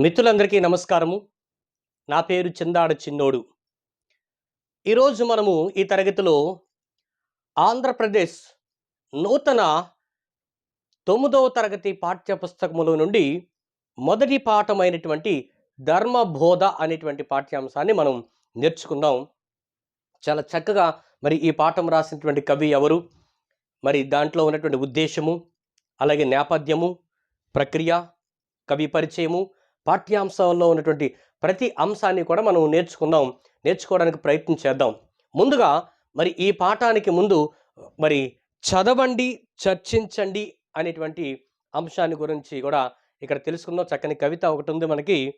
మిత్రులందరికీ నమస్కారము. నా పేరు చందాడ చిన్నోడు. ఈరోజు మనము ఈ తరగతిలో ఆంధ్రప్రదేశ్ నూతన తొమ్మిదవ తరగతి పాఠ్యపుస్తకముల నుండి మొదటి పాఠమైనటువంటి ధర్మబోధ అనేటువంటి పాఠ్యాంశాన్ని మనం నేర్చుకుందాం. చాలా చక్కగా మరి ఈ పాఠం రాసినటువంటి కవి ఎవరు? మరి దాంట్లో ఉన్నటువంటి ఉద్దేశము అలాగే నేపథ్యము ప్రక్రియ కవి పరిచయము పాఠ్యాంశంలో ఉన్నటువంటి ప్రతి అంశాన్ని కూడా మనం నేర్చుకుందాం నేర్చుకోవడానికి ప్రయత్నం చేద్దాం. ముందుగా మరి ఈ పాఠానికి ముందు మరి చదవండి చర్చించండి అనేటువంటి అంశాన్ని గురించి కూడా ఇక్కడ తెలుసుకుందాం. చక్కని కవిత ఒకటి ఉంది మనకి.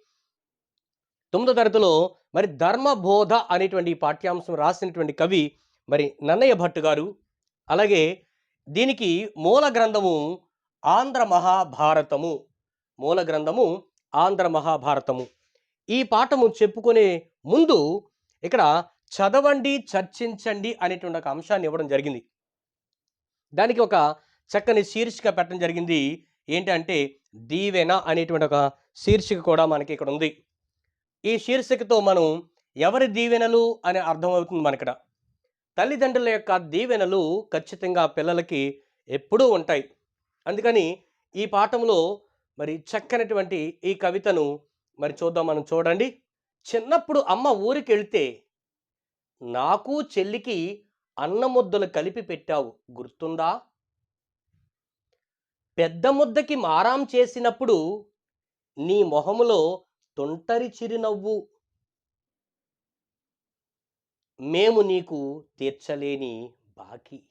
తొమ్మిదో తరగతిలో మరి ధర్మబోధ అనేటువంటి పాఠ్యాంశం రాసినటువంటి కవి మరి నన్నయ్య భట్ గారు. అలాగే దీనికి మూల గ్రంథము ఆంధ్ర మహాభారతము. మూల గ్రంథము ఆంధ్ర మహాభారతము. ఈ పాఠము చెప్పుకునే ముందు ఇక్కడ చదవండి చర్చించండి అనేటువంటి ఒక అంశాన్ని ఇవ్వడం జరిగింది. దానికి ఒక చక్కని శీర్షిక పెట్టడం జరిగింది. ఏంటంటే దీవెన అనేటువంటి ఒక శీర్షిక కూడా మనకి ఇక్కడ ఉంది. ఈ శీర్షికతో మనం ఎవరి దీవెనలు అని అర్థమవుతుంది మనకిక్కడ తల్లిదండ్రుల యొక్క దీవెనలు ఖచ్చితంగా పిల్లలకి ఎప్పుడూ ఉంటాయి. అందుకని ఈ పాఠంలో మరి చక్కనటువంటి ఈ కవితను మరి చూద్దాం మనం చూడండి. చిన్నప్పుడు అమ్మ ఊరికి వెళ్తే నాకు చెల్లికి అన్న ముద్దలు కలిపి పెట్టావు గుర్తుందా? పెద్ద ముద్దకి మారాం చేసినప్పుడు నీ మొహములో తొంటరి చిరునవ్వు. మేము నీకు తీర్చలేని బాకీ.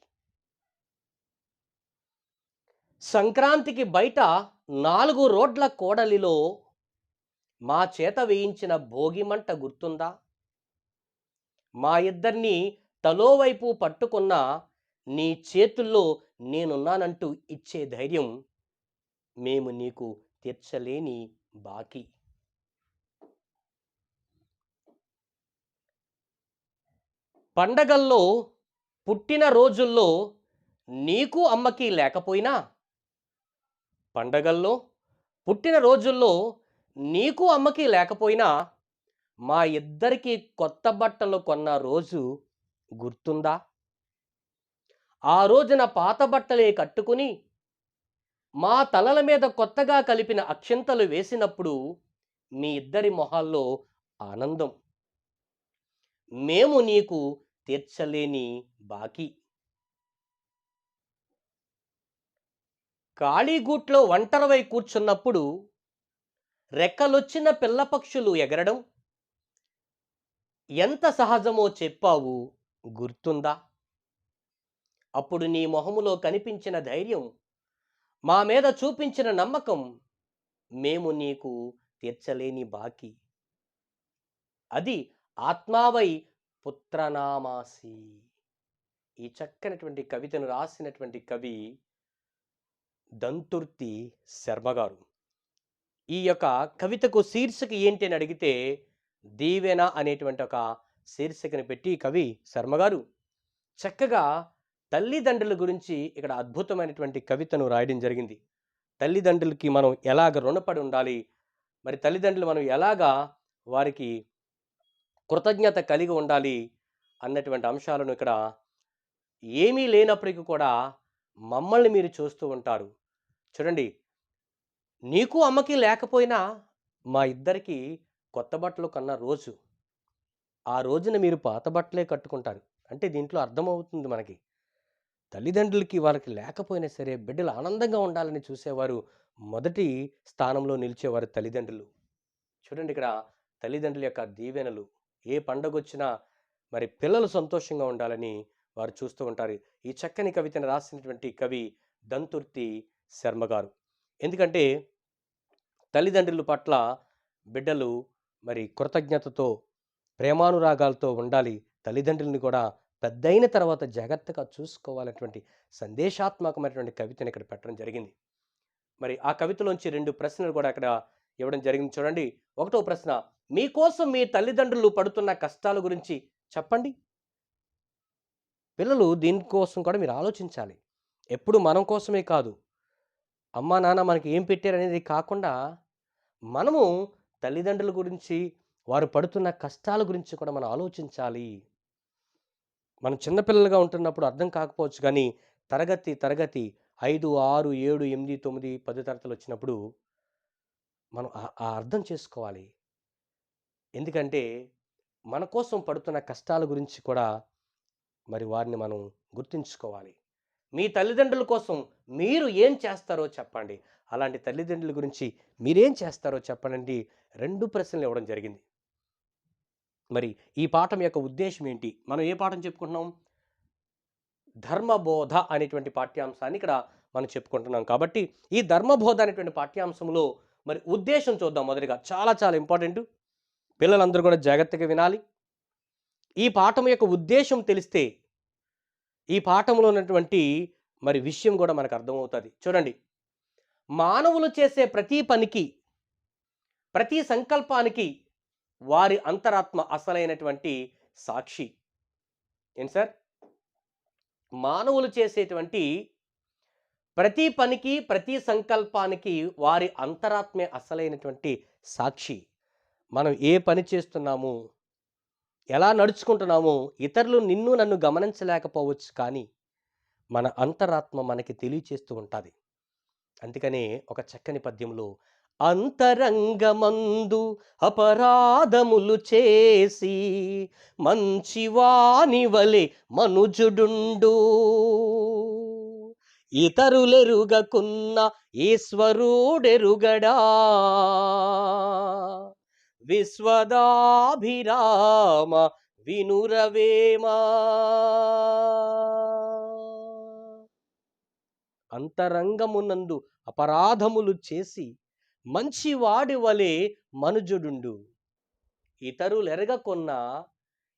సంక్రాంతికి బయట నాలుగు రోడ్ల కోడలిలో మా చేత వేయించిన భోగిమంట గుర్తుందా? మా ఇద్దరిని తలోవైపు పట్టుకున్న నీ చేతుల్లో నేనున్నానంటూ ఇచ్చే ధైర్యం మేము నీకు తీర్చలేని బాకీ. పండగల్లో పుట్టిన రోజుల్లో నీకు అమ్మకి లేకపోయినా పండగల్లో పుట్టిన రోజుల్లో నీకు అమ్మకి లేకపోయినా మా ఇద్దరికి కొత్త బట్టలు కొన్న రోజు గుర్తుందా? ఆ రోజున పాత బట్టలే కట్టుకుని మా తలల మీద కొత్తగా కలిపిన అక్షింతలు వేసినప్పుడు మీ ఇద్దరి మొహాల్లో ఆనందం. మేము నీకు తీర్చలేని బాకీ. కాళీగూట్లో ఒంటరివై కూర్చున్నప్పుడు రెక్కలొచ్చిన పిల్లపక్షులు ఎగరడం? ఎంత సహజమో చెప్పావు గుర్తుందా? అప్పుడు నీ మొహములో కనిపించిన ధైర్యం మా మీద చూపించిన నమ్మకం మేము నీకు తీర్చలేని బాకీ. అది ఆత్మావై పుత్రనామాసి. ఈ చక్కనటువంటి కవితను రాసినటువంటి కవి దంతుర్తి శర్మ గారు ఈ యొక్క కవితకు శీర్షిక ఏంటి అని అడిగితే దీవెన అనేటువంటి ఒక శీర్షికను పెట్టి కవి శర్మగారు చక్కగా తల్లిదండ్రుల గురించి ఇక్కడ అద్భుతమైనటువంటి కవితను రాయడం జరిగింది. తల్లిదండ్రులకి మనం ఎలాగ రుణపడి ఉండాలి? మరి తల్లిదండ్రులు మనం ఎలాగా వారికి కృతజ్ఞత కలిగి ఉండాలి? అన్నటువంటి అంశాలను ఇక్కడ ఏమీ లేనప్పటికీ కూడా మమ్మల్ని మీరు చూస్తూ ఉంటారు. చూడండి. నీకు అమ్మకి లేకపోయినా మా ఇద్దరికి కొత్త బట్టలు కన్న రోజు. ఆ రోజున మీరు పాత బట్టలే కట్టుకుంటారు. అంటే దీంట్లో అర్థమవుతుంది మనకి. తల్లిదండ్రులకి వాళ్ళకి లేకపోయినా సరే బిడ్డలు ఆనందంగా ఉండాలని చూసేవారు మొదటి స్థానంలో నిలిచేవారు తల్లిదండ్రులు. చూడండి ఇక్కడ తల్లిదండ్రుల యొక్క దీవెనలు. ఏ పండగ వచ్చినా మరి పిల్లలు సంతోషంగా ఉండాలని వారు చూస్తూ ఉంటారు. ఈ చక్కని కవితను రాసినటువంటి కవి దంతుర్తి శర్మ గారు. ఎందుకంటే తల్లిదండ్రుల పట్ల బిడ్డలు మరి కృతజ్ఞతతో ప్రేమానురాగాలతో ఉండాలి. తల్లిదండ్రులను కూడా పెద్దయిన తర్వాత జాగ్రత్తగా చూసుకోవాలన్నటువంటి సందేశాత్మకమైనటువంటి కవితను ఇక్కడ పెట్టడం జరిగింది. మరి ఆ కవితలోంచి రెండు ప్రశ్నలు కూడా అక్కడ ఇవ్వడం జరిగింది. చూడండి. ఒకటో ప్రశ్న మీకోసం మీ తల్లిదండ్రులు పడుతున్న కష్టాల గురించి చెప్పండి? పిల్లలు దీనికోసం కూడా మీరు ఆలోచించాలి. ఎప్పుడు మనం కోసమే కాదు. అమ్మా నాన్న మనకి ఏం పెట్టారు అనేది కాకుండా మనము తల్లిదండ్రుల గురించి వారు పడుతున్న కష్టాల గురించి కూడా మనం ఆలోచించాలి. మనం చిన్నపిల్లలుగా ఉంటున్నప్పుడు అర్థం కాకపోవచ్చు కానీ తరగతి తరగతి ఐదు ఆరు ఏడు ఎనిమిది తొమ్మిది పది తరగతులు వచ్చినప్పుడు మనం ఆ- ఆ అర్థం చేసుకోవాలి. ఎందుకంటే మన కోసం పడుతున్న కష్టాల గురించి కూడా మరి వారిని మనం గుర్తుంచుకోవాలి. మీ తల్లిదండ్రుల కోసం మీరు ఏం చేస్తారో చెప్పండి. అలాంటి తల్లిదండ్రుల గురించి మీరేం చేస్తారో చెప్పండి రెండు ప్రశ్నలు ఇవ్వడం జరిగింది. మరి ఈ పాఠం యొక్క ఉద్దేశం ఏంటి? మనం ఏ పాఠం చెప్పుకుంటున్నాం? ధర్మబోధ అనేటువంటి పాఠ్యాంశాన్ని ఇక్కడ మనం చెప్పుకుంటున్నాం. కాబట్టి ఈ ధర్మబోధ అనేటువంటి పాఠ్యాంశంలో మరి ఉద్దేశం చూద్దాం మొదటిగా. చాలా చాలా ఇంపార్టెంట్. పిల్లలందరూ కూడా జాగ్రత్తగా వినాలి. ఈ పాఠం యొక్క ఉద్దేశం తెలిస్తే ఈ పాఠంలో ఉన్నటువంటి మరి విషయం కూడా మనకు అర్థమవుతుంది. చూడండి. మానవులు చేసే ప్రతి పనికి ప్రతి సంకల్పానికి వారి అంతరాత్మ అసలైనటువంటి సాక్షి. ఏంటి సార్? మానవులు చేసేటువంటి ప్రతి పనికి ప్రతి సంకల్పానికి వారి అంతరాత్మే అసలైనటువంటి సాక్షి. మనం ఏ పని చేస్తున్నాము? ఎలా నడుచుకుంటున్నామో ఇతరులు నిన్ను నన్ను గమనించలేకపోవచ్చు కానీ మన అంతరాత్మ మనకి తెలియచేస్తూ ఉంటుంది. అందుకనే ఒక చక్కని పద్యంలో అంతరంగమందు అపరాధములు చేసి మంచివాని వలె మనుజుడుండు. ఇతరులెరుగకున్న ఈశ్వరుడెరుగడా విశ్వదాభిరామ వినురవేమా అంతరంగమునందు అపరాధములు చేసి మంచివాడి వలె మనుజుడుండు. ఇతరులెరగకొన్న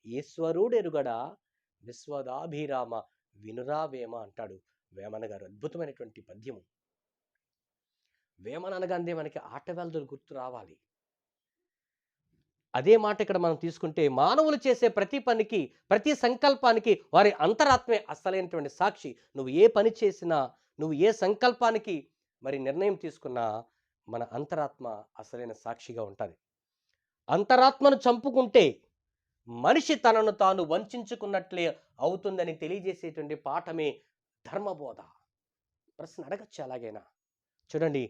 ఈశ్వరుడెరుగడా? విశ్వదాభిరామ వినురావేమ అంటాడు వేమన గారు. అద్భుతమైనటువంటి పద్యము. వేమన అనగానే మనకి ఆటవేల్దులు గుర్తు రావాలి. అదే మాట ఇక్కడ మనం తీసుకుంటే మానవులు చేసే ప్రతి పనికి ప్రతి సంకల్పానికి వారి అంతరాత్మే అసలైనటువంటి సాక్షి. నువ్వు ఏ పని చేసినా నువ్వు ఏ సంకల్పానికి మరి నిర్ణయం తీసుకున్నా మన అంతరాత్మ అసలైన సాక్షిగా ఉంటుంది. అంతరాత్మను చంపుకుంటే మనిషి తనను తాను వంచుకున్నట్లే అవుతుందని తెలియజేసేటువంటి పాఠమే ధర్మబోధ. ప్రశ్న అడగచ్చు అలాగైనా చూడండి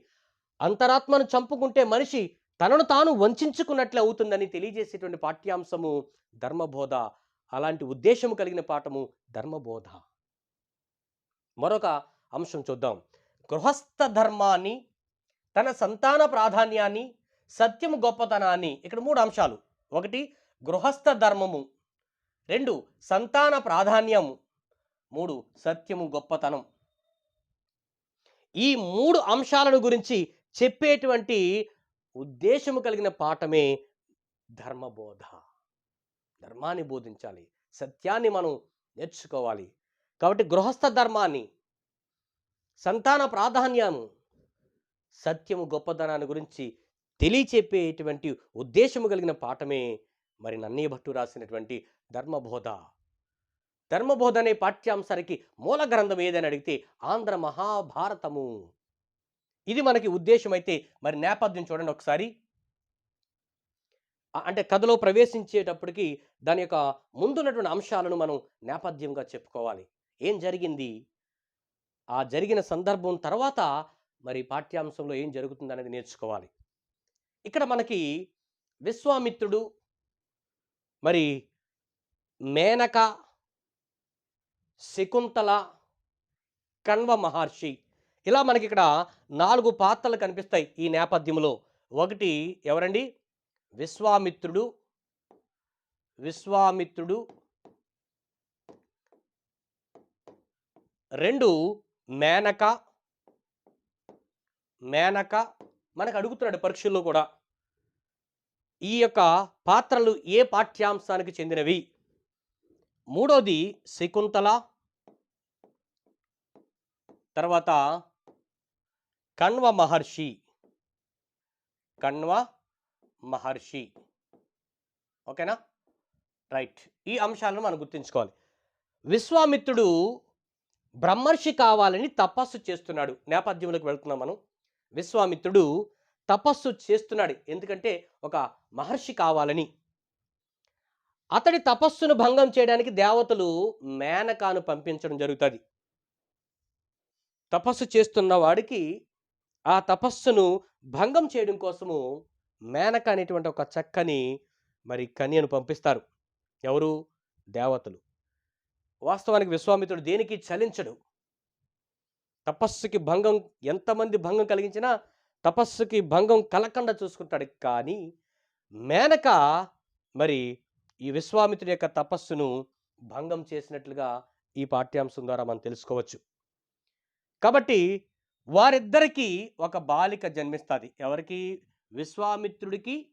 అంతరాత్మను చంపుకుంటే మనిషి తనను తాను వంచుకున్నట్లే అవుతుందని తెలియజేసేటువంటి పాఠ్యాంశము ధర్మబోధ. అలాంటి ఉద్దేశము కలిగిన పాఠము ధర్మబోధ. మరొక అంశం చూద్దాం. గృహస్థ ధర్మాన్ని తన సంతాన ప్రాధాన్యాన్ని సత్యము గొప్పతనాన్ని ఇక్కడ మూడు అంశాలు. ఒకటి గృహస్థ ధర్మము. రెండు సంతాన ప్రాధాన్యము. మూడు సత్యము గొప్పతనం. ఈ మూడు అంశాలను గురించి చెప్పేటువంటి ఉద్దేశము కలిగిన పాఠమే ధర్మబోధ. ధర్మాన్ని బోధించాలి. సత్యాన్ని మనం నేర్చుకోవాలి. కాబట్టి గృహస్థ ధర్మాన్ని సంతాన ప్రాధాన్యము సత్యము గొప్పదనాన్ని గురించి తెలియచెప్పేటువంటి ఉద్దేశము కలిగిన పాఠమే మరి నన్నయ్య భట్టు రాసినటువంటి ధర్మబోధ. ధర్మబోధ అనే పాఠ్యాంశానికి మూల గ్రంథం ఏదని అడిగితే ఆంధ్ర మహాభారతము ఇది మనకి ఉద్దేశం అయితే మరి నేపథ్యం చూడండి ఒకసారి. అంటే కథలో ప్రవేశించేటప్పటికి దాని యొక్క ముందున్నటువంటి అంశాలను మనం నేపథ్యంగా చెప్పుకోవాలి. ఏం జరిగింది? ఆ జరిగిన సందర్భం తర్వాత మరి పాఠ్యాంశంలో ఏం జరుగుతుంది అనేది నేర్చుకోవాలి. ఇక్కడ మనకి విశ్వామిత్రుడు మరి మేనక శకుంతల కణ్వ మహర్షి ఇలా మనకి ఇక్కడ నాలుగు పాత్రలు కనిపిస్తాయి ఈ నేపథ్యంలో. ఒకటి ఎవరండి? విశ్వామిత్రుడు. విశ్వామిత్రుడు. రెండు మేనక. మేనక మనకు అడుగుతున్నాడు పరీక్షల్లో కూడా. ఈ యొక్క పాత్రలు ఏ పాఠ్యాంశానికి చెందినవి? మూడోది శకుంతల. తర్వాత కణ్వ మహర్షి. కణ్వ మహర్షి. ఓకేనా? రైట్. ఈ అంశాలను మనం గుర్తుంచుకోవాలి. విశ్వామిత్రుడు బ్రహ్మర్షి కావాలని తపస్సు చేస్తున్నాడు. నేపథ్యంలోకి వెళ్తున్నాం మనం. విశ్వామిత్రుడు తపస్సు చేస్తున్నాడు. ఎందుకంటే ఒక మహర్షి కావాలని. అతడి తపస్సును భంగం చేయడానికి దేవతలు మేనకాను పంపించడం జరుగుతుంది. తపస్సు చేస్తున్న వాడికి ఆ తపస్సును భంగం చేయడం కోసము మేనక అనేటువంటి ఒక చక్కని మరి కన్యను పంపిస్తారు. ఎవరు? దేవతలు. వాస్తవానికి విశ్వామిత్రుడు దేనికి చలించడు? తపస్సుకి భంగం ఎంతమంది భంగం కలిగించినా తపస్సుకి భంగం కలకుండా చూసుకుంటాడు. కానీ మేనక మరి ఈ విశ్వామిత్రుడి యొక్క తపస్సును భంగం చేసినట్లుగా ఈ పాఠ్యాంశం ద్వారా మనం తెలుసుకోవచ్చు. కాబట్టి వారిద్దరికీ ఒక బాలిక జన్మిస్తుంది. ఎవరికి? విశ్వామిత్రుడికి.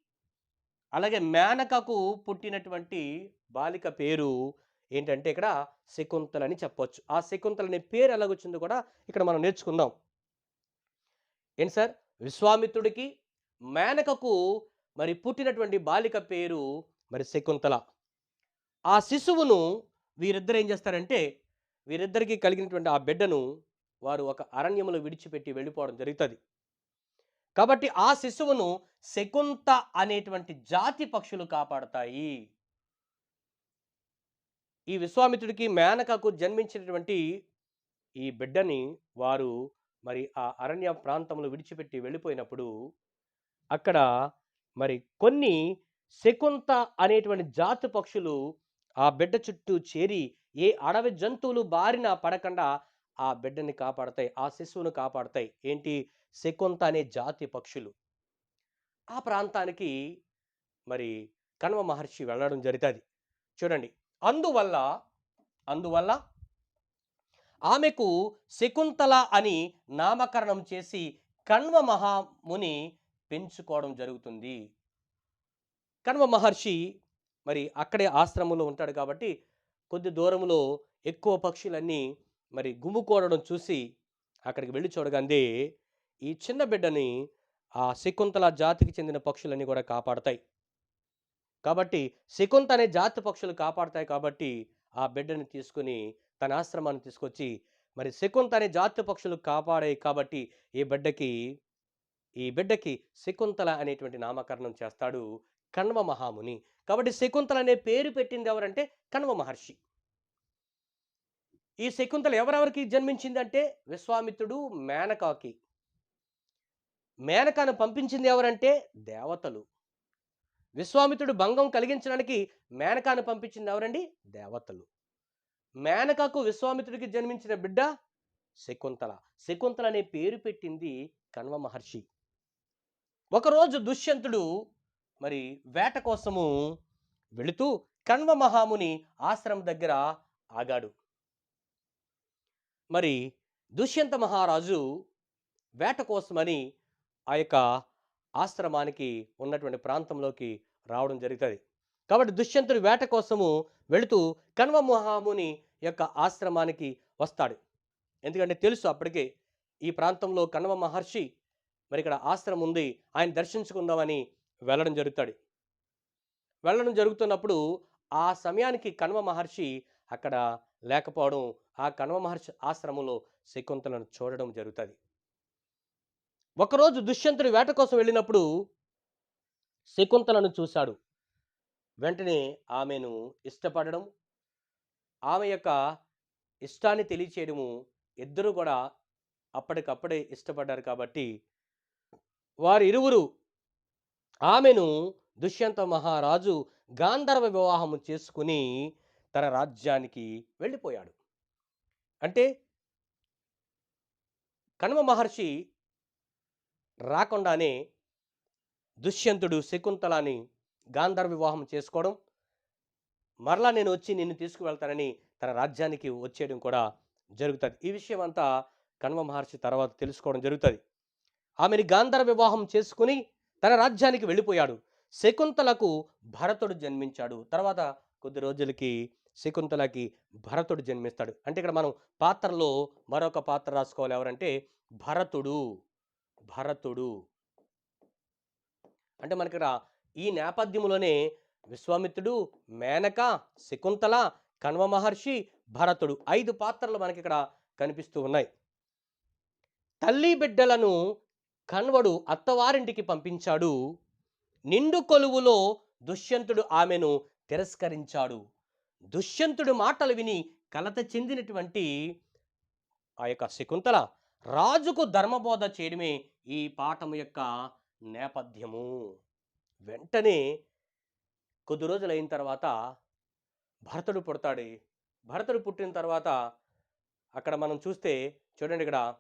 అలాగే మేనకకు పుట్టినటువంటి బాలిక పేరు ఏంటంటే ఇక్కడ శకుంతల అని చెప్పొచ్చు. ఆ శకుంతల అనే పేరు ఎలాగొచ్చిందో కూడా ఇక్కడ మనం నేర్చుకుందాం. ఏంటి సార్? విశ్వామిత్రుడికి మేనకకు మరి పుట్టినటువంటి బాలిక పేరు మరి శకుంతల. ఆ శిశువును వీరిద్దరు ఏం చేస్తారంటే వీరిద్దరికి కలిగినటువంటి ఆ బిడ్డను వారు ఒక అరణ్యములో విడిచిపెట్టి వెళ్ళిపోవడం జరుగుతుంది. కాబట్టి ఆ శిశువును శకుంత అనేటువంటి జాతి పక్షులు కాపాడతాయి. ఈ విశ్వామిత్రుడికి మేనకకు జన్మించినటువంటి ఈ బిడ్డని వారు మరి ఆ అరణ్య ప్రాంతంలో విడిచిపెట్టి వెళ్ళిపోయినప్పుడు అక్కడ మరి కొన్ని శకుంత అనేటువంటి జాతి పక్షులు ఆ బిడ్డ చుట్టూ చేరి ఏ అడవి జంతువులు బారిన పడకుండా ఆ బిడ్డని కాపాడతాయి ఆ శిశువును కాపాడతాయి. ఏంటి? శకుంత అనే జాతి పక్షులు. ఆ ప్రాంతానికి మరి కణవ మహర్షి వెళ్ళడం జరుగుతుంది. చూడండి. అందువల్ల అందువల్ల ఆమెకు శకుంతల అని నామకరణం చేసి కణ్వ మహాముని పెంచుకోవడం జరుగుతుంది. కణ్వ మహర్షి మరి అక్కడే ఆశ్రమంలో ఉంటాడు కాబట్టి కొద్ది దూరంలో ఎక్కువ పక్షులన్నీ మరి గుమ్ముకోడడం చూసి అక్కడికి వెళ్ళి చూడగానే ఈ చిన్న బిడ్డని ఆ శకుంతల జాతికి చెందిన పక్షులన్నీ కూడా కాపాడతాయి. కాబట్టి శకుంత అనే జాతి పక్షులు కాపాడతాయి కాబట్టి ఆ బిడ్డని తీసుకుని తన ఆశ్రమాన్ని తీసుకొచ్చి మరి శకుంత అనే జాతి పక్షులు కాపాడాయి కాబట్టి ఈ బిడ్డకి ఈ బిడ్డకి శకుంతల అనేటువంటి నామకరణం చేస్తాడు కణ్వ మహాముని. కాబట్టి శకుంతల అనే పేరు పెట్టింది ఎవరంటే కణ్వ మహర్షి. ఈ శకుంతల ఎవరెవరికి జన్మించిందంటే విశ్వామిత్రుడు మేనకాకి. మేనకాను పంపించింది ఎవరంటే దేవతలు. విశ్వామిత్రుడు భంగం కలిగించడానికి మేనకాను పంపించింది ఎవరండి? దేవతలు. మేనకాకు విశ్వామిత్రుడికి జన్మించిన బిడ్డ శకుంతల. శకుంతల అనే పేరు పెట్టింది కణ్వ మహర్షి. ఒకరోజు దుష్యంతుడు మరి వేట కోసము వెళుతూ కణ్వ మహాముని ఆశ్రమం దగ్గర ఆగాడు. మరి దుష్యంత మహారాజు వేట కోసమని ఆ యొక్క ఆశ్రమానికి ఉన్నటువంటి ప్రాంతంలోకి రావడం జరుగుతుంది. కాబట్టి దుష్యంతుడు వేట కోసము వెళుతూ కన్వ మహాముని యొక్క ఆశ్రమానికి వస్తాడు. ఎందుకంటే తెలుసు అప్పటికే ఈ ప్రాంతంలో కన్వ మహర్షి మరి ఇక్కడ ఆశ్రమం ఉంది ఆయన దర్శించుకుందామని వెళ్ళడం జరుగుతాడు వెళ్ళడం జరుగుతున్నప్పుడు ఆ సమయానికి కన్వ మహర్షి అక్కడ లేకపోవడం ఆ కణవ మహర్షి ఆశ్రమంలో శకుంతలను చూడడం జరుగుతుంది. ఒకరోజు దుష్యంతుడు వేట కోసం వెళ్ళినప్పుడు శకుంతలను చూశాడు. వెంటనే ఆమెను ఇష్టపడడం ఆమె యొక్క ఇష్టాన్ని తెలియచేయడము ఇద్దరు కూడా అప్పటికప్పుడే ఇష్టపడ్డారు కాబట్టి వారి ఇరువురు ఆమెను దుష్యంత మహారాజు గాంధర్వ వివాహము చేసుకుని తన రాజ్యానికి వెళ్ళిపోయాడు. అంటే కణ్వ మహర్షి రాకుండానే దుష్యంతుడు శకుంతలాని గాంధర్వ వివాహం చేసుకోవడం మరలా నేను వచ్చి నిన్ను తీసుకువెళ్తానని తన రాజ్యానికి వచ్చేయడం కూడా జరుగుతుంది. ఈ విషయం అంతా కణ్వ మహర్షి తర్వాత తెలుసుకోవడం జరుగుతుంది. ఆమెని గాంధర్వ వివాహం చేసుకుని తన రాజ్యానికి వెళ్ళిపోయాడు. శకుంతలకు భరతుడు జన్మించాడు. తర్వాత కొద్ది రోజులకి శకుంతలకి భరతుడు జన్మిస్తాడు. అంటే ఇక్కడ మనం పాత్రలో మరొక పాత్ర రాసుకోవాలి. ఎవరంటే భరతుడు. భరతుడు. అంటే మనకి ఇక్కడ ఈ నేపథ్యంలోనే విశ్వామిత్రుడు మేనక శకుంతల కణ్వ మహర్షి భరతుడు ఐదు పాత్రలు మనకి ఇక్కడ కనిపిస్తూ ఉన్నాయి. తల్లి బిడ్డలను కణ్వడు అత్తవారింటికి పంపించాడు. నిండు కొలువులో దుష్యంతుడు ఆమెను తిరస్కరించాడు. దుష్యంతుడు మాటలు విని కలత చెందినటువంటి ఆ యొక్క శకుంతల రాజుకు ధర్మబోధ చేయడమే ఈ పాఠం యొక్క నేపథ్యము. వెంటనే కొద్ది రోజులు అయిన తర్వాత భరతుడు పుడతాడు. భరతుడు పుట్టిన తర్వాత అక్కడ మనం చూస్తే చూడండి ఇక్కడ.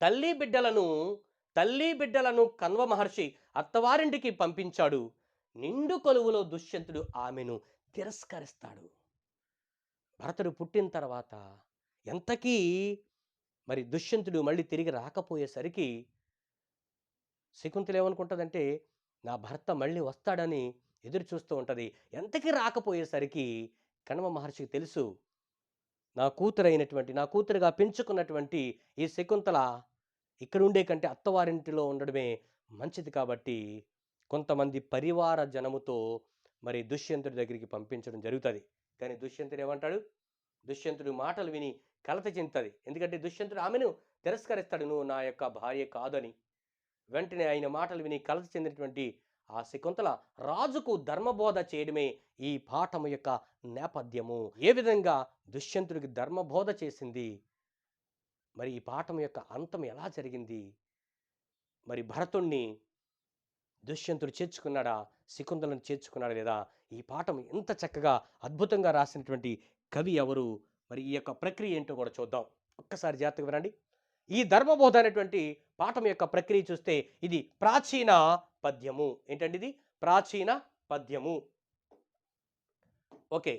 తల్లి బిడ్డలను తల్లి బిడ్డలను కన్వ మహర్షి అత్తవారింటికి పంపించాడు. నిండు కొలువులో దుష్యంతుడు ఆమెను తిరస్కరిస్తాడు. భరతుడు పుట్టిన తర్వాత ఎంతకీ మరి దుష్యంతుడు మళ్ళీ తిరిగి రాకపోయేసరికి శకుంతలు ఏమనుకుంటుందంటే నా భర్త మళ్ళీ వస్తాడని ఎదురు చూస్తూ ఉంటుంది. ఎంతకీ రాకపోయేసరికి కణవ మహర్షికి తెలుసు నా కూతురైనటువంటి నా కూతురుగా పెంచుకున్నటువంటి ఈ శకుంతల ఇక్కడ ఉండే కంటే అత్తవారింటిలో ఉండడమే మంచిది కాబట్టి కొంతమంది పరివార జనముతో మరి దుష్యంతుడి దగ్గరికి పంపించడం జరుగుతుంది. కానీ దుష్యంతుడు ఏమంటాడు? దుష్యంతుడు మాటలు విని కలత చెందుతుంది. ఎందుకంటే దుష్యంతుడు ఆమెను తిరస్కరిస్తాడు. నువ్వు నా యొక్క భార్య కాదని. వెంటనే ఆయన మాటలు విని కలత చెందినటువంటి ఆ శకుంతల రాజుకు ధర్మబోధ చేయడమే ఈ పాఠము యొక్క నేపథ్యము. ఏ విధంగా దుష్యంతుడికి ధర్మబోధ చేసింది? మరి ఈ పాఠం యొక్క అంతం ఎలా జరిగింది? మరి భరతుణ్ణి దుష్యంతుడు చేర్చుకున్నాడా? శకుంతలను చేర్చుకున్నాడు లేదా? ఈ పాఠం ఎంత చక్కగా అద్భుతంగా రాసినటువంటి కవి ఎవరు? మరి ఈ యొక్క ప్రక్రియ ఏంటో కూడా చూద్దాం. ఒక్కసారి జాగ్రత్తగా వినండి. ఈ ధర్మబోధ అనేటువంటి పాఠం యొక్క ప్రక్రియ చూస్తే ఇది ప్రాచీన పద్యము. ఏంటండి ఇది? ప్రాచీన పద్యము. ఓకే.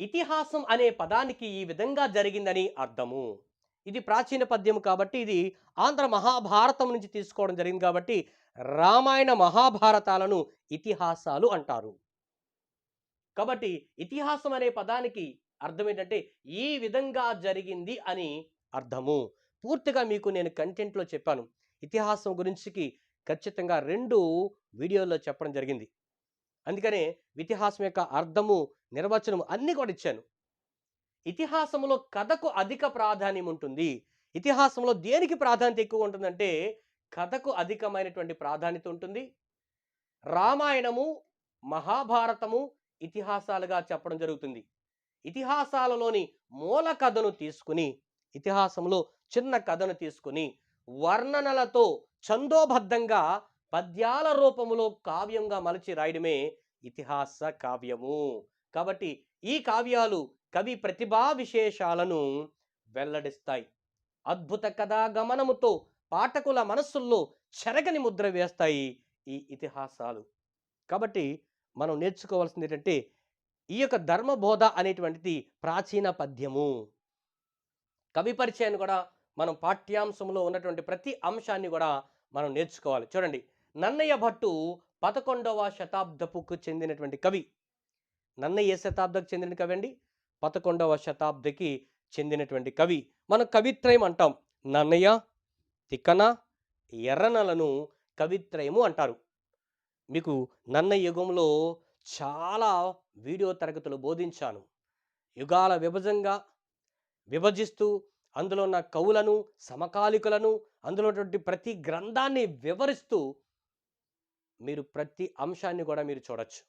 ఇతిహాసం అనే పదానికి ఈ విధంగా జరిగిందని అర్థము. ఇది ప్రాచీన పద్యం కాబట్టి ఇది ఆంధ్ర మహాభారతం నుంచి తీసుకోవడం జరిగింది కాబట్టి రామాయణ మహాభారతాలను ఇతిహాసాలు అంటారు. కాబట్టి ఇతిహాసం అనే పదానికి అర్థం ఏంటంటే ఈ విధంగా జరిగింది అని అర్థము. పూర్తిగా మీకు నేను కంటెంట్లో చెప్పాను. ఇతిహాసం గురించికి ఖచ్చితంగా రెండు వీడియోల్లో చెప్పడం జరిగింది. అందుకనే ఇతిహాసం యొక్క అర్థము నిర్వచనం అన్నీ కూడా ఇచ్చాను. ఇతిహాసంలో కథకు అధిక ప్రాధాన్యం ఉంటుంది ఇతిహాసంలో దేనికి ప్రాధాన్యత ఎక్కువ ఉంటుందంటే కథకు అధికమైనటువంటి ప్రాధాన్యత ఉంటుంది రామాయణము మహాభారతము ఇతిహాసాలుగా చెప్పడం జరుగుతుంది. ఇతిహాసాలలోని మూల కథను తీసుకుని ఇతిహాసంలో చిన్న కథను తీసుకుని వర్ణనలతో ఛందోబద్ధంగా పద్యాల రూపములో కావ్యంగా మలచి రాయడమే ఇతిహాస కావ్యము. కాబట్టి ఈ కావ్యాలు కవి ప్రతిభా విశేషాలను వెల్లడిస్తాయి. అద్భుత కథా గమనముతో పాఠకుల మనస్సుల్లో చెరగని ముద్ర వేస్తాయి ఈ ఇతిహాసాలు. కాబట్టి మనం నేర్చుకోవాల్సింది ఏంటంటే ఈ యొక్క ధర్మబోధ అనేటువంటిది ప్రాచీన పద్యము. కవి పరిచయాన్ని కూడా మనం పాఠ్యాంశంలో ఉన్నటువంటి ప్రతి అంశాన్ని కూడా మనం నేర్చుకోవాలి. చూడండి నన్నయ్య భట్టు పదకొండవ శతాబ్దపుకు చెందినటువంటి కవి. నన్నయ్య ఏ శతాబ్దకు చెందిన కవి అండి? పదకొండవ శతాబ్దికి చెందినటువంటి కవి. మనం కవిత్రయం అంటాం. నన్నయ్య తిక్కన ఎర్రనలను కవిత్రయము అంటారు. మీకు నన్న యుగంలో చాలా వీడియో తరగతులు బోధించాను. యుగాల విభజంగా విభజిస్తూ అందులో ఉన్న కవులను సమకాలికులను అందులో ఉన్నటువంటి ప్రతి గ్రంథాన్ని వివరిస్తూ మీరు ప్రతి అంశాన్ని కూడా మీరు చూడొచ్చు.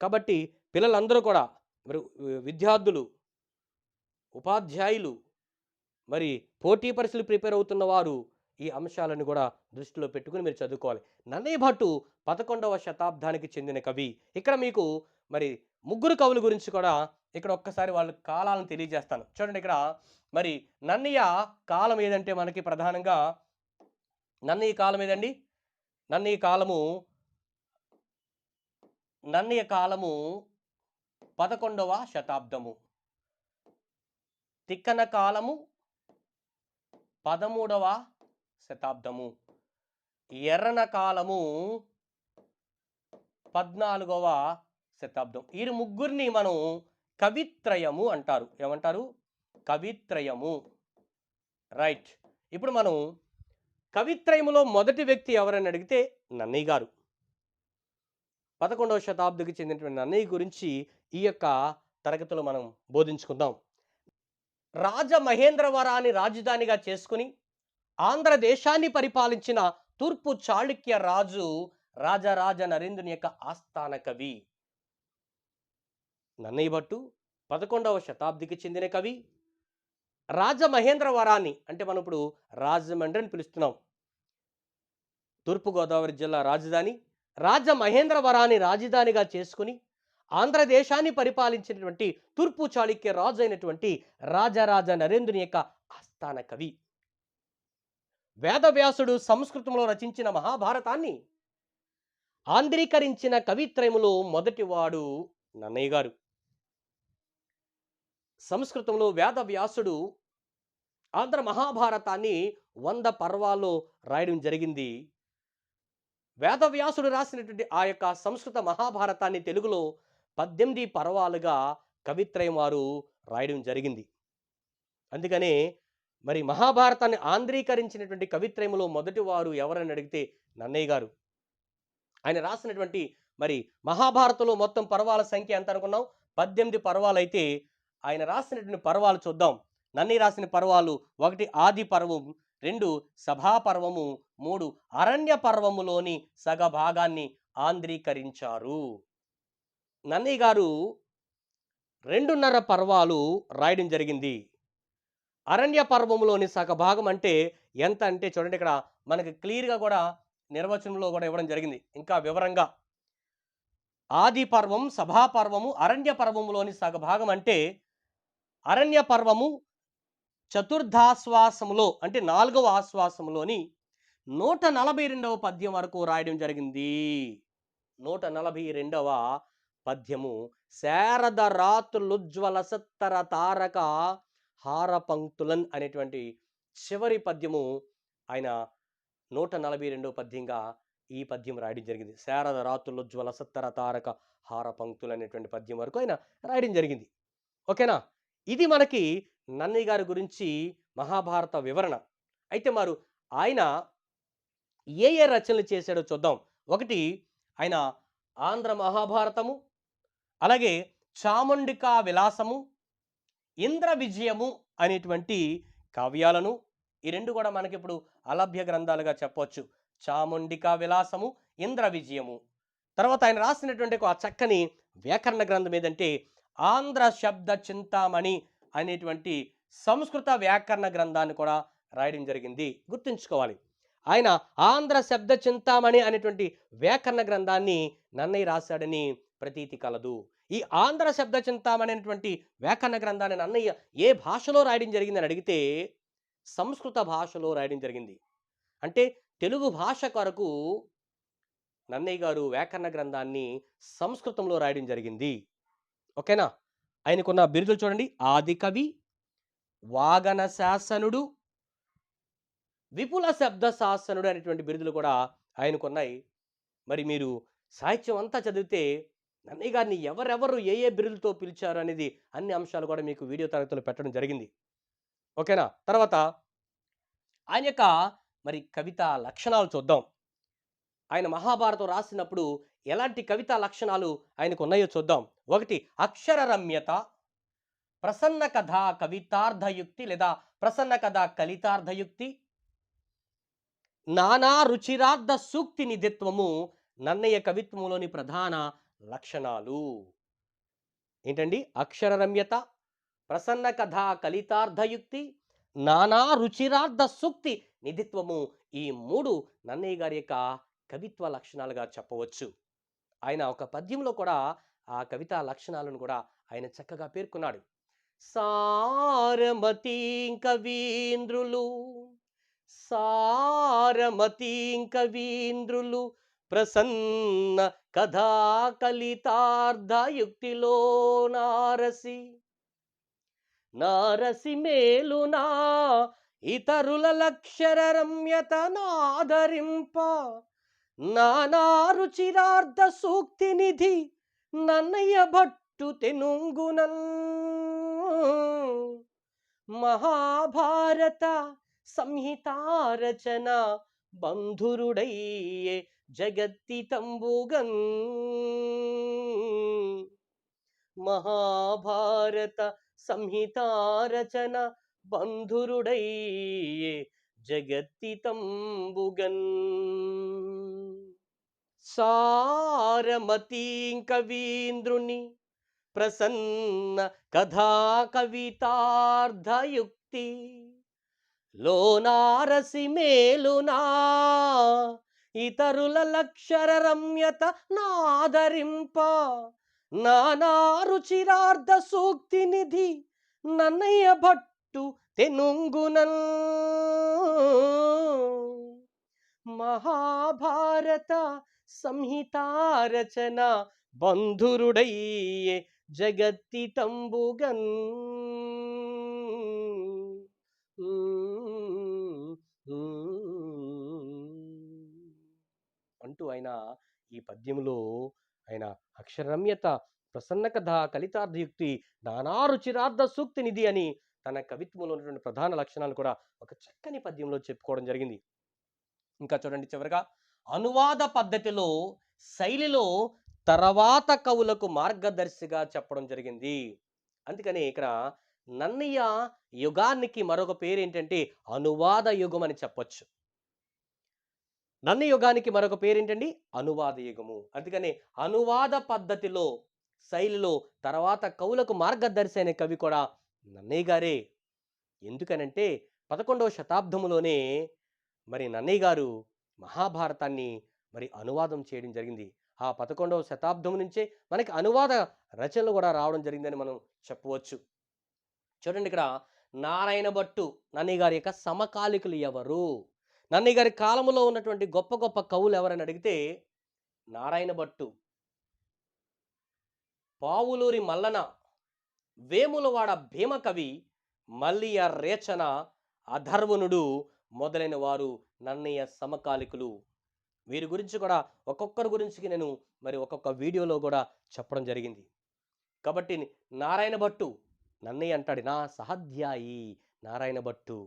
కాబట్టి పిల్లలందరూ కూడా మరి విద్యార్థులు ఉపాధ్యాయులు మరి పోటీ పరీక్షలు ప్రిపేర్ అవుతున్న వారు ఈ అంశాలను కూడా దృష్టిలో పెట్టుకుని మీరు చదువుకోవాలి. నన్నయ్య భట్టు పదకొండవ శతాబ్దానికి చెందిన కవి ఇక్కడ మీకు మరి ముగ్గురు కవుల గురించి కూడా ఇక్కడ ఒక్కసారి వాళ్ళ కాలాలను తెలియజేస్తాను. చూడండి ఇక్కడ మరి నన్నయ్య కాలం ఏదంటే మనకి ప్రధానంగా నన్నయ్య కాలం ఏదండి? నన్నయ్య కాలము నన్నయ్య కాలము పదకొండవ శతాబ్దము. తిక్కన కాలము పదమూడవ శతాబ్దము. ఎర్రన కాలము పద్నాలుగవ శతాబ్దం. ఈ ముగ్గురిని మనం కవిత్రయము అంటారు. ఏమంటారు? కవిత్రయము. రైట్. ఇప్పుడు మనం కవిత్రయములో మొదటి వ్యక్తి ఎవరని అడిగితే నన్నయ్య గారు. పదకొండవ శతాబ్దికి చెందినటువంటి నన్నయ్య గురించి ఈ యొక్క తరగతిలో మనం బోధించుకుందాం. రాజమహేంద్రవరాన్ని రాజధానిగా చేసుకుని ఆంధ్రదేశాన్ని పరిపాలించిన తూర్పు చాళుక్య రాజు రాజరాజ నరేంద్రుని యొక్క ఆస్థాన కవి. నన్నయ్య భట్టు పదకొండవ శతాబ్దికి చెందిన కవి. రాజమహేంద్రవరాన్ని అంటే మనం ఇప్పుడు రాజమండ్రి అని పిలుస్తున్నాం. తూర్పుగోదావరి జిల్లా రాజధాని. రాజమహేంద్రవరాన్ని రాజధానిగా చేసుకుని ఆంధ్రదేశాన్ని పరిపాలించినటువంటి తూర్పు చాళుక్య రాజు అయినటువంటి రాజరాజ నరేంద్రుని యొక్క ఆస్థాన కవి. వేదవ్యాసుడు సంస్కృతంలో రచించిన మహాభారతాన్ని ఆంధ్రీకరించిన కవిత్రయములో మొదటివాడు నన్నయ్య గారు. సంస్కృతంలో వేదవ్యాసుడు ఆంధ్ర మహాభారతాన్ని వంద పర్వాల్లో రాయడం జరిగింది. వేదవ్యాసుడు రాసినటువంటి ఆ యొక్క సంస్కృత మహాభారతాన్ని తెలుగులో పద్దెనిమిది పర్వాలుగా కవిత్రయం వారు రాయడం జరిగింది. అందుకనే మరి మహాభారతాన్ని ఆంధ్రీకరించినటువంటి కవిత్రయములో మొదటి వారు ఎవరని అడిగితే నన్నయ్య గారు. ఆయన రాసినటువంటి మరి మహాభారతంలో మొత్తం పర్వాల సంఖ్య ఎంత అనుకున్నాం? పద్దెనిమిది పర్వాలు అయితే ఆయన రాసినటువంటి పర్వాలు చూద్దాం. నన్నయ్య రాసిన పర్వాలు ఒకటి ఆది పర్వం రెండు సభా పర్వము మూడు అరణ్య పర్వములోని సగ భాగాన్ని ఆంధ్రీకరించారు. నన్నయ్య గారు రెండున్నర పర్వాలు రాయడం జరిగింది. అరణ్య పర్వములోని సగభాగం అంటే ఎంత అంటే చూడండి ఇక్కడ మనకి క్లియర్గా కూడా నిర్వచనంలో కూడా ఇవ్వడం జరిగింది. ఇంకా వివరంగా. ఆది పర్వం సభా పర్వము అరణ్య పర్వములోని సగభాగం అంటే అరణ్య పర్వము చతుర్థాశ్వాసములో అంటే నాలుగవ ఆశ్వాసములోని నూట నలభై రెండవ పద్యం వరకు రాయడం జరిగింది. నూట నలభై రెండవ పద్యము శారద రాత్రులుజ్వల సత్తర తారక హార పంక్తులన్ అనేటువంటి చివరి పద్యము ఆయన నూట నలభై రెండవ పద్యంగా ఈ పద్యం రాయడం జరిగింది. శారద రాత్రులుజ్వల సత్తర తారక హార పంక్తులు అనేటువంటి పద్యం వరకు ఆయన రాయడం జరిగింది. ఓకేనా? ఇది మనకి నన్నయ్య గారి గురించి మహాభారత వివరణ. అయితే మరి ఆయన ఏ ఏ రచనలు చేశాడో చూద్దాం. ఒకటి ఆయన ఆంధ్ర మహాభారతము అలాగే చాముండికా విలాసము ఇంద్ర విజయము అనేటువంటి కావ్యాలను ఈ రెండు కూడా మనకి ఇప్పుడు అలభ్య గ్రంథాలుగా చెప్పవచ్చు చాముండికా విలాసము ఇంద్ర విజయము. తర్వాత ఆయన రాసినటువంటి ఒక చక్కని వ్యాకరణ గ్రంథం ఏదంటే ఆంధ్ర శబ్ద చింతామణి అనేటువంటి సంస్కృత వ్యాకరణ గ్రంథాన్ని కూడా రాయడం జరిగింది. గుర్తుంచుకోవాలి. ఆయన ఆంధ్ర శబ్ద చింతామణి అనేటువంటి వ్యాకరణ గ్రంథాన్ని నన్నయ్య రాశాడని ప్రతీతి కలదు. ఈ ఆంధ్ర శబ్ద చింతామనేటువంటి వ్యాకరణ గ్రంథాన్ని నన్నయ్య ఏ భాషలో రాయడం జరిగిందని అడిగితే సంస్కృత భాషలో రాయడం జరిగింది. అంటే తెలుగు భాష కొరకు నన్నయ్య గారు వ్యాకరణ గ్రంథాన్ని సంస్కృతంలో రాయడం జరిగింది. ఓకేనా? ఆయనకున్న బిరుదులు చూడండి. ఆది కవి వాగన శాసనుడు విపుల శబ్ద శాసనుడు అనేటువంటి బిరుదులు కూడా ఆయనకున్నాయి. మరి మీరు సాహిత్యం అంతా చదివితే నన్నయ్య గారిని ఎవరెవరు ఏ ఏ బిరుదులతో పిలిచారు అనేది అన్ని అంశాలు కూడా మీకు వీడియో తరగతులు పెట్టడం జరిగింది. ఓకేనా? తర్వాత ఆయన యొక్క మరి కవిత లక్షణాలు చూద్దాం. ఆయన మహాభారతం రాసినప్పుడు ఎలాంటి కవితా లక్షణాలు ఆయనకు ఉన్నాయో చూద్దాం. ఒకటి అక్షర రమ్యత ప్రసన్న కథ కవితార్థయుక్తి లేదా ప్రసన్న కథ కలితార్థయుక్తి నానా రుచిరార్థ సూక్తి నిధిత్వము నన్నయ్య కవిత్వంలోని ప్రధాన లక్షణాలు. ఏంటండి? అక్షర రమ్యత ప్రసన్న కథ కలితార్థయుక్తి నానా రుచిరార్థ సూక్తి. నిధిత్వము ఈ మూడు నన్నయ్య గారి యొక్క కవిత్వ లక్షణాలుగా చెప్పవచ్చు. ఆయన ఒక పద్యంలో కూడా ఆ కవితా లక్షణాలను కూడా ఆయన చక్కగా పేర్కొన్నాడు. సారమతి కవీంద్రులు సారమతి కవీంద్రులు ప్రసన్న కథా కలితార్థయుక్తిలో నారసి నారసి మేలునా ఇతరుల లక్షర రమ్యత నాదరింప నానారుచిరార్థ సూక్తి నిధి నన్నయ్య భట్టు తెనుంగునన్. మహాభారత సంహితారచన బంధురుడయ్యే జగత్తి తంబుగన్ మహాభారత సంహితారచన బంధురుడయ్యే జగత్తితంబుగన్ సారమతీం కవీంద్రుని ప్రసన్న కథా కవితార్థయుక్తి లోనారసి మేలునా ఇతరుల లక్షర రమ్యత నాదరింప. నానా రుచిరార్థ సూక్తి నిధి నన్నయ్య భట్టు తెనుంగునల్. మహాభారత సంహితారచన బంధురుడయ్యే జగత్తి తంబుగన్. అంటూ ఆయన ఈ పద్యంలో ఆయన అక్షరమ్యత ప్రసన్న కథ కలితార్థయుక్తి నానా రుచిరార్థ సూక్తి నిధి అని తన కవిత్వంలో ఉన్నటువంటి ప్రధాన లక్షణాలు కూడా ఒక చక్కని పద్యంలో చెప్పుకోవడం జరిగింది. ఇంకా చూడండి చివరగా అనువాద పద్ధతిలో శైలిలో తర్వాత కవులకు మార్గదర్శిగా చెప్పడం జరిగింది. అందుకని ఇక్కడ నన్నయ్య యుగానికి మరొక పేరు ఏంటంటే అనువాద యుగం అని చెప్పొచ్చు. నన్న యుగానికి మరొక పేరేంటండి? అనువాద యుగము. అందుకని అనువాద పద్ధతిలో శైలిలో తర్వాత కవులకు మార్గదర్శి అనే కవి కూడా నన్నయ్య గారే. ఎందుకనంటే పదకొండవ శతాబ్దములోనే మరి నన్నయ్య గారు మహాభారతాన్ని మరి అనువాదం చేయడం జరిగింది. ఆ పదకొండవ శతాబ్దం నుంచే మనకి అనువాద రచనలు కూడా రావడం జరిగిందని మనం చెప్పవచ్చు. చూడండి ఇక్కడ నారాయణ భట్టు నన్నయ్య గారి యొక్క సమకాలికులు ఎవరు? నన్నయ్య గారి కాలంలో ఉన్నటువంటి గొప్ప గొప్ప కవులు ఎవరని అడిగితే నారాయణ భట్టు. పావులూరి మల్లన వేములవాడ భీమకవి మల్లియ రేచన అధర్వణుడు మొదలైన వారు నన్నయ్య సమకాలికులు. వీరి గురించి కూడా ఒక్కొక్కరి గురించి నేను మరి ఒక్కొక్క వీడియోలో కూడా చెప్పడం జరిగింది. కాబట్టి నారాయణ భట్టు నన్నయ్య అంటాడు నా సహాధ్యాయి నారాయణ భట్టు.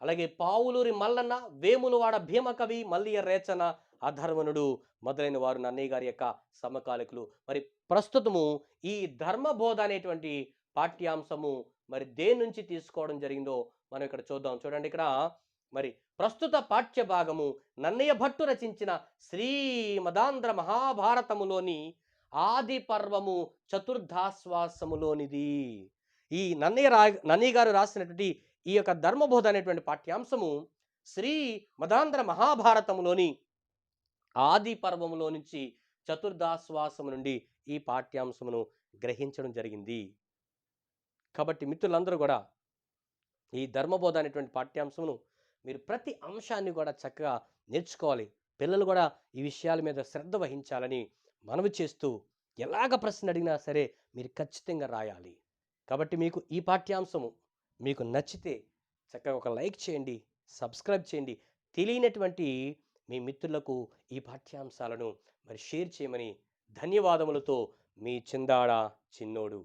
అలాగే పావులూరి మల్లన్న వేములవాడ భీమకవి మల్లియ రేచన అధర్వణుడు మొదలైన వారు నన్నయ్య గారి యొక్క సమకాలికులు. మరి ప్రస్తుతము ఈ ధర్మబోధ అనేటువంటి పాఠ్యాంశము మరి దేని నుంచి తీసుకోవడం జరిగిందో మనం ఇక్కడ చూద్దాం. చూడండి ఇక్కడ మరి ప్రస్తుత పాఠ్య భాగము నన్నయ్య భట్టు రచించిన శ్రీమదాంధ్ర మహాభారతములోని ఆది పర్వము చతుర్థాశ్వాసములోనిది ఈ నన్నయ్య రా నన్నయ్య గారు రాసినటువంటి ఈ యొక్క ధర్మబోధ అనేటువంటి పాఠ్యాంశము శ్రీ మదాంధ్ర మహాభారతములోని ఆది పర్వములో నుంచి చతుర్దాశ్వాసము నుండి ఈ పాఠ్యాంశమును గ్రహించడం జరిగింది. కాబట్టి మిత్రులందరూ కూడా ఈ ధర్మబోధ అనేటువంటి పాఠ్యాంశమును మీరు ప్రతి అంశాన్ని కూడా చక్కగా నేర్చుకోవాలి. పిల్లలు కూడా ఈ విషయాల మీద శ్రద్ధ వహించాలని మనవి చేస్తూ ఎలాగ ప్రశ్న అడిగినా సరే మీరు ఖచ్చితంగా రాయాలి. కాబట్టి మీకు ఈ పాఠ్యాంశము మీకు నచ్చితే చక్కగా ఒక లైక్ చేయండి సబ్స్క్రైబ్ చేయండి. తెలియనటువంటి మీ మిత్రులకు ఈ పాఠ్యాంశాలను మరి షేర్ చేయమని ధన్యవాదములతో మీ చిందాడ చిన్నోడు.